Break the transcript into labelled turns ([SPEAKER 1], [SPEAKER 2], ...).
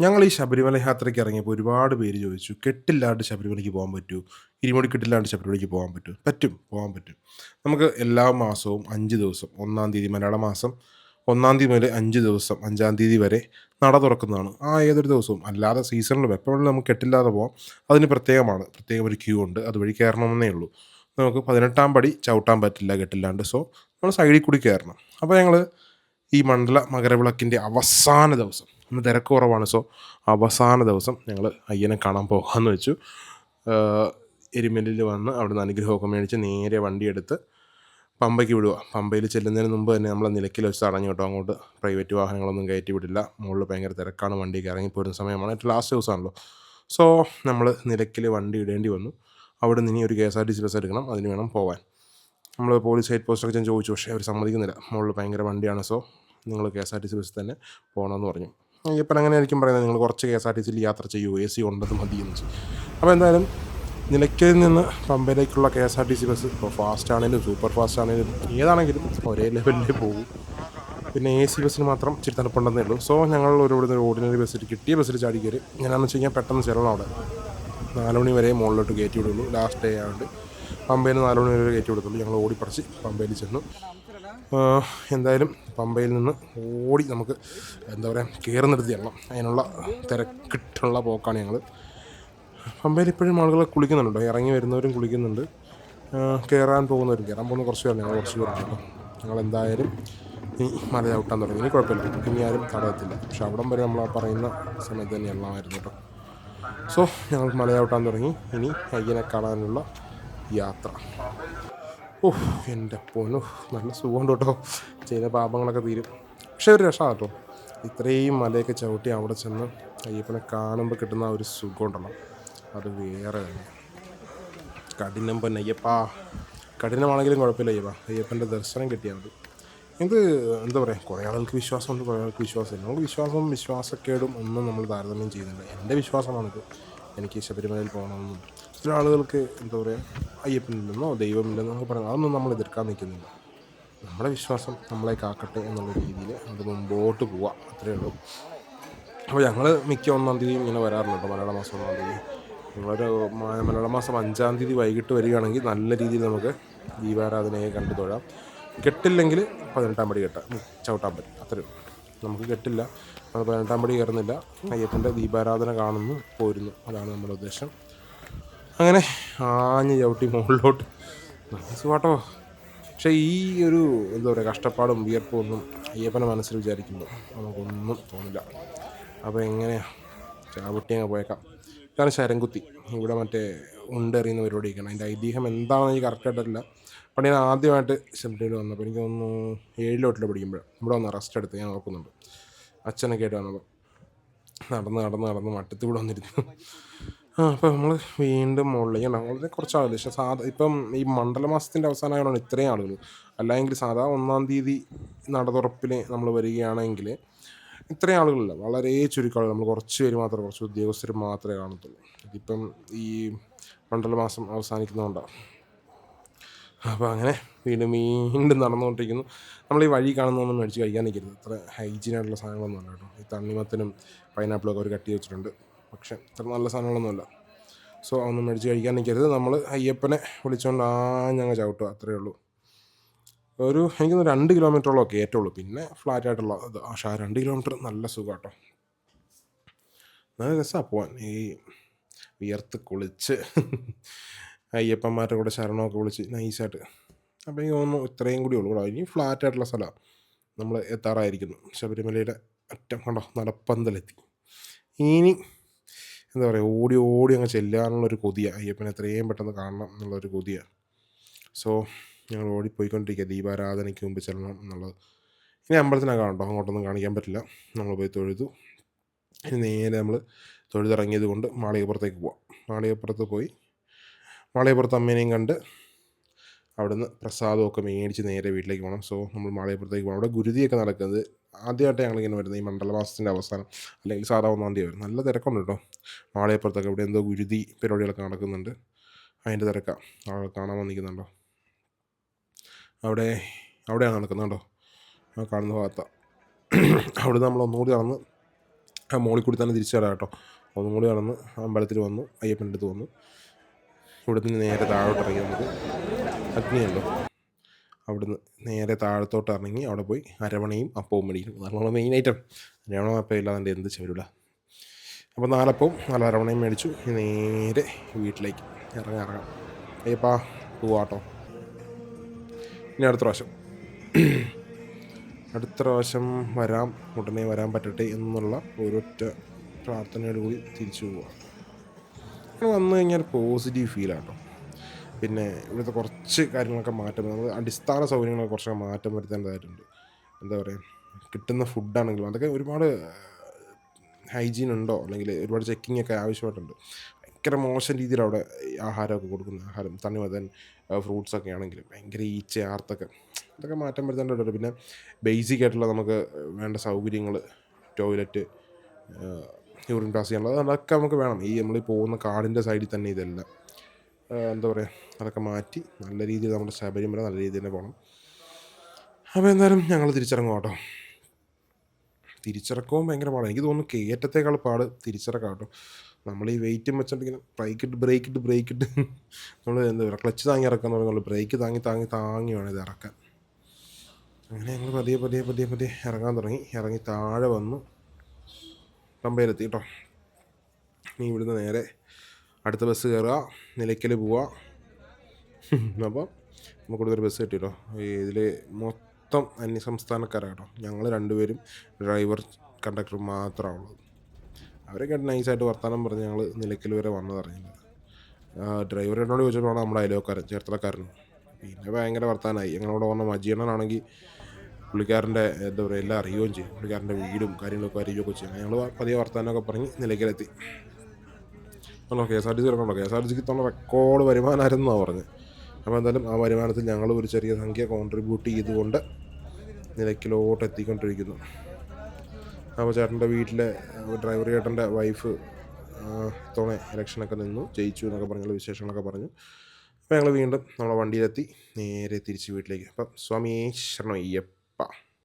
[SPEAKER 1] ഞങ്ങൾ ഈ ശബരിമല യാത്രയ്ക്ക് ഇറങ്ങിയപ്പോൾ ഒരുപാട് പേര് ചോദിച്ചു കെട്ടില്ലാണ്ട് ശബരിമലയ്ക്ക് പോകാൻ പറ്റുമോ ഇരുമുടി കെട്ടില്ലാണ്ട് ശബരിമലയ്ക്ക് പോകാൻ പറ്റൂ? പറ്റും പോകാൻ പറ്റും. നമുക്ക് എല്ലാ മാസവും അഞ്ച് ദിവസം ഒന്നാം തീയതി മലയാള മാസം ഒന്നാം തീയതി മുതൽ അഞ്ച് ദിവസം അഞ്ചാം തീയതി വരെ നട തുറക്കുന്നതാണ്. ആ ഏതൊരു ദിവസവും അല്ലാതെ സീസണിലും എപ്പോഴും നമുക്ക് കെട്ടില്ലാതെ പോകാം അതിന് പ്രത്യേകമാണ് പ്രത്യേകം ഒരു ക്യൂ ഉണ്ട് അതുവഴി കയറണമെന്നേ ഉള്ളൂ. നമുക്ക് പതിനെട്ടാം പടി ചവിട്ടാൻ പറ്റില്ല കെട്ടില്ലാണ്ട് സോ നമ്മൾ സൈഡിൽ കൂടി കയറണം. അപ്പോൾ ഞങ്ങൾ ഈ മണ്ഡല മകരവിളക്കിന്റെ അവസാന ദിവസം ഇന്ന് തിരക്ക് കുറവാണ്. സോ അവസാന ദിവസം ഞങ്ങൾ അയ്യനെ കാണാൻ പോകാമെന്ന് വെച്ചു. എരുമലിൽ വന്ന് അവിടുന്ന് അനുഗ്രഹമൊക്കെ മേടിച്ച് നേരെ വണ്ടിയെടുത്ത് പമ്പയ്ക്ക് വിടുക പമ്പയിൽ ചെല്ലുന്നതിന് മുമ്പ് തന്നെ നമ്മൾ നിലയ്ക്കൽ വെച്ച് തടഞ്ഞു കേട്ടോ. അങ്ങോട്ട് പ്രൈവറ്റ് വാഹനങ്ങളൊന്നും കയറ്റി വിടില്ല. മുകളിൽ ഭയങ്കര തിരക്കാണ്. വണ്ടിക്ക് ഇറങ്ങിപ്പോരുന്ന സമയമാണ്. ഏറ്റവും ലാസ്റ്റ് ദിവസമാണല്ലോ. സോ നമ്മൾ നിലയ്ക്കൽ വണ്ടി ഇടേണ്ടി വന്നു. അവിടെ നിന്ന് ഇനി ഒരു K S R T C bus എടുക്കണം. അതിന് വേണം പോകാൻ നമ്മൾ പോലീസ് ഹെഡ് പോസ്റ്റൊക്കെ ഞാൻ ചോദിച്ചു. പക്ഷേ അവർ സമ്മതിക്കുന്നില്ല. മുകളിൽ ഭയങ്കര വണ്ടിയാണ്. സോ നിങ്ങൾ K S R T C ബസ്സിൽ തന്നെ പോകണമെന്ന് പറഞ്ഞു. അയ്യപ്പൻ അങ്ങനെ ആയിരിക്കും പറയുന്നത്. നിങ്ങൾ കുറച്ച് കെ എസ് ആർ ടി സിയിൽ യാത്ര ചെയ്യൂ. എ സി ഉണ്ടത് മതി എന്ന് അപ്പോൾ എന്തായാലും നിലയ്ക്കലിൽ നിന്ന് പമ്പയിലേക്കുള്ള K S R T C bus ഇപ്പോൾ ഫാസ്റ്റ് ആണെങ്കിലും സൂപ്പർ ഫാസ്റ്റ് ആണെങ്കിലും ഏതാണെങ്കിലും ഒരേ ലെവലിൽ പോകും. പിന്നെ എ സി ബസ്സിന് മാത്രം ഇച്ചിരി തണുപ്പുണ്ടെന്നേ ഉള്ളൂ. സോ ഞങ്ങൾ ഒരു ഇവിടുന്ന് ഒരു ഓർഡിനറി ബസ്സിൽ കിട്ടിയ ബസ്സിൽ ചാടി കയറി. ഞാനെന്ന് വെച്ച് കഴിഞ്ഞാൽ പെട്ടെന്ന് ചെല്ലണം അവിടെ. നാലുമണി വരെ മുകളിലോട്ട് കയറ്റി വിടുള്ളൂ. ലാസ്റ്റ് ഡേ ആയതുകൊണ്ട് പമ്പയിൽ നാലുമണി വരെ കയറ്റി വിടത്തുള്ളൂ. ഞങ്ങൾ ഓടിപ്പറിച്ച് പമ്പയിൽ ചെന്നു. എന്തായാലും പമ്പയിൽ നിന്ന് ഓടി നമുക്ക് എന്താ പറയുക കയറുന്നിടത്ത് ചെല്ലണം അതിനുള്ള തിരക്കിട്ടുള്ള പോക്കാണ് ഞങ്ങൾ പമ്പയിൽ ഇപ്പോഴും ആളുകളെ കുളിക്കുന്നുണ്ടോ. ഇറങ്ങി വരുന്നവരും കുളിക്കുന്നുണ്ട്. കയറാൻ പോകുന്നവരും കയറാൻ പോകുന്ന കുറച്ച് പേർ ഞങ്ങൾ കുറച്ച് പേരുണ്ടല്ലോ ഞങ്ങൾ എന്തായാലും ഈ മല ചവിട്ടാൻ തുടങ്ങി. ഇനി കുഴപ്പമില്ല. ഇനി ആരും തടയത്തില്ല. പക്ഷെ അവിടം വരെ നമ്മൾ പറയുന്ന സമയത്ത് തന്നെ എല്ലാമായിരുന്നു കേട്ടോ. സോ ഞങ്ങൾ മല ചവിട്ടാൻ തുടങ്ങി. ഇനി അയ്യനെ കാണാനുള്ള യാത്ര. ഓ എന്റെ പൊന്നു. നല്ല സുഖമുണ്ട് കേട്ടോ. ചെയ്ത പാപങ്ങളൊക്കെ തീരും. പക്ഷേ ഒരു രക്ഷ കേട്ടോ. ഇത്രയും മലയൊക്കെ ചവിട്ടി അവിടെ ചെന്ന് അയ്യപ്പനെ കാണുമ്പോൾ കിട്ടുന്ന ഒരു സുഖം ഉണ്ടല്ലോ അത് വേറെ കഠിനം പൊന്നെ അയ്യപ്പാ. കഠിനമാണെങ്കിലും കുഴപ്പമില്ല അയ്യപ്പ. അയ്യപ്പന്റെ ദർശനം കിട്ടിയാൽ മതി. ഇത് എന്താ പറയുക കുറേ ആളുകൾക്ക് വിശ്വാസമുണ്ട് കുറേ ആൾക്ക് വിശ്വാസമില്ല. നമുക്ക് വിശ്വാസവും വിശ്വാസക്കേടും ഒന്നും നമ്മൾ താരതമ്യം ചെയ്യുന്നില്ല. എന്റെ വിശ്വാസമാണിത്. എനിക്ക് ശബരിമലയിൽ പോകണമെന്നും. ചില ആളുകൾക്ക് എന്താ പറയുക അയ്യപ്പനില്ലെന്നോ ദൈവമില്ലെന്നോ ഒക്കെ പറയുന്നത് അതൊന്നും നമ്മൾ എതിർക്കാൻ നിൽക്കുന്നില്ല. നമ്മുടെ വിശ്വാസം നമ്മളെ കാക്കട്ടെ എന്നുള്ള രീതിയിൽ അത് മുമ്പോട്ട് പോവാം അത്രയേ ഉള്ളൂ. അപ്പോൾ ഞങ്ങൾ മിക്ക ഒന്നാം തീയതി ഇങ്ങനെ വരാറുണ്ട് മലയാള മാസം ഒന്നാം തീയതി. നിങ്ങളൊരു മലയാള മാസം അഞ്ചാം തീയതി വൈകിട്ട് വരികയാണെങ്കിൽ നല്ല രീതിയിൽ നമുക്ക് ദീപാരാധനയെ കണ്ടു തൊഴാം. കെട്ടില്ലെങ്കിൽ പതിനെട്ടാം പടി കെട്ടാം ചവിട്ടാൻ പറ്റും ഉള്ളൂ. നമുക്ക് കെട്ടില്ല അത് പതിനെട്ടാം പടി കയറുന്നില്ല. അയ്യപ്പന്റെ ദീപാരാധന കാണുന്നു പോരുന്നു അതാണ് നമ്മുടെ ഉദ്ദേശം. അങ്ങനെ ആഞ്ഞ് ചവിട്ടി മുകളിലോട്ട്. സുഖാട്ടോ പക്ഷേ ഈ ഒരു എന്താ പറയുക കഷ്ടപ്പാടും വിയർപ്പും ഒന്നും അയ്യപ്പനെ മനസ്സിൽ വിചാരിക്കുമ്പോൾ നമുക്കൊന്നും തോന്നില്ല. അപ്പോൾ എങ്ങനെയാണ് ചാവട്ടി അങ്ങ് പോയേക്കാം. ഇതാണ് ശരംകുത്തി. ഇവിടെ മറ്റേ ഉണ്ടെറിയുന്ന പരിപാടി ഒക്കെയാണ് അതിന്റെ ഐതിഹ്യം എന്താണെന്ന് എനിക്ക് കറക്റ്റായിട്ടല്ല പണ്ട് ഞാൻ ആദ്യമായിട്ട് ശബരിമല വന്നപ്പോൾ എനിക്ക് തോന്നുന്നു ഏഴിലോട്ടിൽ പഠിക്കുമ്പോൾ ഇവിടെ വന്ന് റെസ്റ്റ് എടുത്ത് ഞാൻ നോക്കുന്നുണ്ട് അച്ഛനൊക്കെ ആയിട്ട് വന്നപ്പോൾ നടന്ന് നടന്ന് നടന്ന് മട്ടത്തിൽ കൂടെ വന്നിരുന്നു. ആ അപ്പോൾ നമ്മൾ വീണ്ടും മുകളിലേക്ക് ഉണ്ടാകും കുറച്ച് ആളുകൾ പക്ഷേ സാധാ ഇപ്പം ഈ മണ്ഡല മാസത്തിന്റെ അവസാനമായതുകൊണ്ടാണ് ഇത്രയും ആളുകൾ അല്ലെങ്കിൽ സാധാ ഒന്നാം തീയതി നടതുറപ്പിന് നമ്മൾ വരികയാണെങ്കിൽ ഇത്രയും ആളുകളില്ല. വളരെ ചുരുക്കം നമ്മൾ കുറച്ച് പേര് മാത്രമേ കുറച്ച് ഉദ്യോഗസ്ഥർ മാത്രമേ കാണത്തുള്ളൂ. ഇതിപ്പം ഈ മണ്ഡല മാസം അവസാനിക്കുന്നതുകൊണ്ടാണ് അപ്പോൾ അങ്ങനെ വീണ്ടും വീണ്ടും നടന്നുകൊണ്ടിരിക്കുന്നു. നമ്മൾ ഈ വഴി കാണുന്നതൊന്നും മേടിച്ച് കഴിക്കാൻ നിൽക്കരുത് ഇത്ര ഹൈജീനായിട്ടുള്ള സാധനങ്ങളൊന്നും അല്ല ഈ തണ്ണിമത്തനും പൈനാപ്പിളും ഒക്കെ അവർ കട്ടി വെച്ചിട്ടുണ്ട്. പക്ഷേ അത്ര നല്ല സാധനങ്ങളൊന്നുമല്ല. സോ അതൊന്നും മേടിച്ച് കഴിക്കാൻ നിൽക്കരുത്. നമ്മൾ അയ്യപ്പനെ വിളിച്ചുകൊണ്ട് ആ ഞങ്ങൾ ചവിട്ടുക അത്രയേ ഉള്ളൂ. ഒരു എനിക്ക് രണ്ട് കിലോമീറ്ററോളം ഒക്കെ ഏറ്റുള്ളൂ പിന്നെ ഫ്ലാറ്റ് ആയിട്ടുള്ള ഇത്. പക്ഷേ ആ രണ്ട് കിലോമീറ്റർ നല്ല സുഖം കേട്ടോ നല്ല രസമാണ് പോവാൻ. ഈ വിയർത്ത് കുളിച്ച് അയ്യപ്പന്മാരുടെ കൂടെ ശരണമൊക്കെ വിളിച്ച് നൈസായിട്ട്. അപ്പോൾ എനിക്ക് തോന്നുന്നു ഇത്രയും കൂടി ഉള്ളൂ ഇനി ഫ്ലാറ്റ് ആയിട്ടുള്ള സ്ഥലമാണ് നമ്മൾ എത്താറായിരിക്കുന്നു. ശബരിമലയുടെ അറ്റം കണ്ടോ? നടപ്പന്തലെത്തി. ഇനി എന്താ പറയുക ഓടി ഓടി അങ്ങ് ചെല്ലാനുള്ളൊരു കൊതിയാണ് അയ്യപ്പനെ എത്രയും പെട്ടെന്ന് കാണണം എന്നുള്ളൊരു കൊതിയാണ് സോ ഞങ്ങൾ ഓടിപ്പോയിക്കൊണ്ടിരിക്കുക ദീപാരാധനയ്ക്ക് മുമ്പ് ചെല്ലണം എന്നുള്ളത്. ഇനി അമ്പലത്തിനകം കേട്ടോ അങ്ങോട്ടൊന്നും കാണിക്കാൻ പറ്റില്ല. നമ്മൾ പോയി തൊഴുതു. ഇനി നേരെ നമ്മൾ തൊഴുതിറങ്ങിയത് കൊണ്ട് മാളികപ്പുറത്തേക്ക് പോവാം. മാളികപ്പുറത്ത് പോയി മാളികപ്പുറത്ത് അമ്മേനെയും കണ്ട് അവിടുന്ന് പ്രസാദമൊക്കെ മേടിച്ച് നേരെ വീട്ടിലേക്ക് പോകണം. സോ നമ്മൾ മാളികപ്പുറത്തേക്ക് പോകണം. അവിടെ ഗുരുതിയൊക്കെ നടക്കുന്നത് ആദ്യമായിട്ട് ഞങ്ങളിങ്ങനെ വരുന്നത്. ഈ മണ്ഡലമാസത്തിന്റെ അവസാനം അല്ലെങ്കിൽ സാധാ ഒന്നാം തീയതി വരും. നല്ല തിരക്കുണ്ട് കേട്ടോ. മാളികപ്പുറത്തൊക്കെ ഇവിടെ എന്തോ ഗുരുതി പരിപാടികളൊക്കെ നടക്കുന്നുണ്ട്. അതിന്റെ തിരക്കാണ് ആൾ കാണാൻ വന്നിരിക്കുന്നുണ്ടോ? അവിടെ അവിടെയാണ് നടക്കുന്നത് കേട്ടോ. ആ കാണുന്ന ഭാഗത്താണ് അവിടെ നമ്മൾ ഒന്നുകൂടി നടന്ന് ആ മോളിൽ കൂടി തന്നെ തിരിച്ചു വരാം കേട്ടോ. ഒന്നും കൂടി നടന്ന് അമ്പലത്തിൽ വന്നു അയ്യപ്പന്റെ അടുത്ത് വന്നു. നിന്ന് നേരെ താഴോട്ട് ഇറങ്ങി നമുക്ക് അഗ്നിയുണ്ടോ. അവിടുന്ന് നേരെ താഴത്തോട്ട് ഇറങ്ങി അവിടെ പോയി അരവണയും അപ്പവും മേടിക്കും അതാണ് മെയിൻ ഐറ്റം അരവണ അപ്പം ഇല്ലാതെ എന്ത് ചേരൂല. അപ്പോൾ നാലപ്പവും നാല് അരവണയും മേടിച്ചു. നേരെ വീട്ടിലേക്ക് ഇറങ്ങി ഇറങ്ങാം. അയ്യപ്പാ പോവാട്ടോ. ഇനി അടുത്ത പ്രാവശ്യം. അടുത്ത പ്രാവശ്യം വരാം ഉടനെ വരാൻ പറ്റട്ടെ എന്നുള്ള ഒരൊറ്റ പ്രാർത്ഥനയോടുകൂടി തിരിച്ചു പോവാം. വന്നു കഴിഞ്ഞാൽ പോസിറ്റീവ് ഫീലാട്ടോ പിന്നെ ഇവിടുത്തെ കുറച്ച് കാര്യങ്ങളൊക്കെ മാറ്റം നമ്മൾ അടിസ്ഥാന സൗകര്യങ്ങളൊക്കെ കുറച്ചൊക്കെ മാറ്റം വരുത്തേണ്ടതായിട്ടുണ്ട്. എന്താ പറയുക കിട്ടുന്ന ഫുഡാണെങ്കിലും അതൊക്കെ ഒരുപാട് ഹൈജീൻ ഉണ്ടോ? അല്ലെങ്കിൽ ഒരുപാട് ചെക്കിംഗ് ഒക്കെ ആവശ്യമായിട്ടുണ്ട്. ഭയങ്കര മോശം രീതിയിൽ അവിടെ ആഹാരമൊക്കെ കൊടുക്കുന്ന. ആഹാരം തണ്ണിമതൻ ഫ്രൂട്ട്സ് ഒക്കെ ആണെങ്കിലും ഭയങ്കര ഈച്ച ആർത്തൊക്കെ. അതൊക്കെ മാറ്റം വരുത്തേണ്ടതുണ്ട്. പിന്നെ ബേസിക് ആയിട്ടുള്ള നമുക്ക് വേണ്ട സൗകര്യങ്ങൾ ടോയ്ലറ്റ് യൂറിൻ പാസ് ചെയ്യാനുള്ളത് അതൊക്കെ നമുക്ക് വേണം. ഈ നമ്മൾ പോകുന്ന കാടിന്റെ സൈഡിൽ തന്നെ ഇതെല്ലാം. എന്താ പറയുക അതൊക്കെ മാറ്റി നല്ല രീതിയിൽ നമ്മുടെ ശബരിമല നല്ല രീതിയിൽ തന്നെ പോകണം അപ്പോൾ എന്തായാലും ഞങ്ങൾ തിരിച്ചിറങ്ങും കേട്ടോ. തിരിച്ചിറക്കവും ഭയങ്കര പാടാണ് എനിക്ക് തോന്നുന്നു കയറ്റത്തേക്കാൾ പാട് തിരിച്ചിറക്കാം കേട്ടോ. നമ്മൾ ഈ വെയിറ്റും വെച്ചിട്ടിങ്ങനെ ബ്രേക്ക് ഇട്ട് ബ്രേക്ക് ഇട്ട് ബ്രേക്ക് ഇട്ട് നമ്മൾ എന്താ പറയുക ക്ലച്ച് താങ്ങി ഇറക്കാൻ തുടങ്ങുള്ളൂ ബ്രേക്ക് താങ്ങി താങ്ങി താങ്ങി വേണം ഇത് ഇറക്കാൻ. അങ്ങനെ ഞങ്ങൾ പതിയെ പതിയെ പതിയെ പതിയെ ഇറങ്ങാൻ തുടങ്ങി. ഇറങ്ങി താഴെ വന്നു. പമ്പയിലെത്തി കേട്ടോ. നീ ഇവിടുന്ന് നേരെ അടുത്ത ബസ് കയറുക നിലയ്ക്കൽ പോവുക. അപ്പോൾ നമുക്ക് കൂടുതൽ ബസ് കിട്ടിയല്ലോ. ഇതിൽ മൊത്തം അന്യസംസ്ഥാനക്കാരാണ് കേട്ടോ ഞങ്ങൾ രണ്ടുപേരും ഡ്രൈവർ കണ്ടക്ടർ മാത്രമാണുള്ളത് അവരൊക്കെ നൈസായിട്ട് വർത്തമാനം പറഞ്ഞ് ഞങ്ങൾ നിലയ്ക്കൽ വരെ വന്നതറിഞ്ഞില്ല ഡ്രൈവർ എന്നോട് ചോദിച്ചപ്പോഴാണ് നമ്മുടെ അയലോക്കാരൻ ചേർത്തലക്കാരനും പിന്നെ ഭയങ്കര വർത്തമാനമായി ഞങ്ങളോട് വന്ന മജീണനാണെങ്കിൽ പുള്ളിക്കാരന്റെ എന്താ പറയുക എല്ലാം അറിയുകയും ചെയ്യും. പുള്ളിക്കാരന്റെ വീടും കാര്യങ്ങളൊക്കെ അറിയുകയൊക്കെ ചെയ്യും. ഞങ്ങൾ പതിയെ വർത്തമാനമൊക്കെ പറഞ്ഞ് നിലയ്ക്കലെത്തി. ആണോ K S R T C ഇറക്കണോ K S R T സിക്ക് തന്ന റെക്കോർഡ് വരുമാനമായിരുന്നു എന്നാണ് പറഞ്ഞത് അപ്പോൾ എന്തായാലും ആ വരുമാനത്തിൽ ഞങ്ങൾ ഒരു ചെറിയ സംഖ്യ കോൺട്രിബ്യൂട്ട് ചെയ്തുകൊണ്ട് നിലയ്ക്കിലോട്ട് എത്തിക്കൊണ്ടിരിക്കുന്നു. അപ്പോൾ ചേട്ടന്റെ വീട്ടിലെ ഡ്രൈവർ ചേട്ടന്റെ വൈഫ് തോണെ ഇലക്ഷനൊക്കെ നിന്നു. ജയിച്ചു എന്നൊക്കെ പറഞ്ഞുള്ള വിശേഷങ്ങളൊക്കെ പറഞ്ഞു. അപ്പോൾ ഞങ്ങൾ വീണ്ടും നമ്മളെ വണ്ടിയിലെത്തി നേരെ തിരിച്ച് വീട്ടിലേക്ക്. അപ്പം സ്വാമിയേ ശരണം അയ്യപ്പ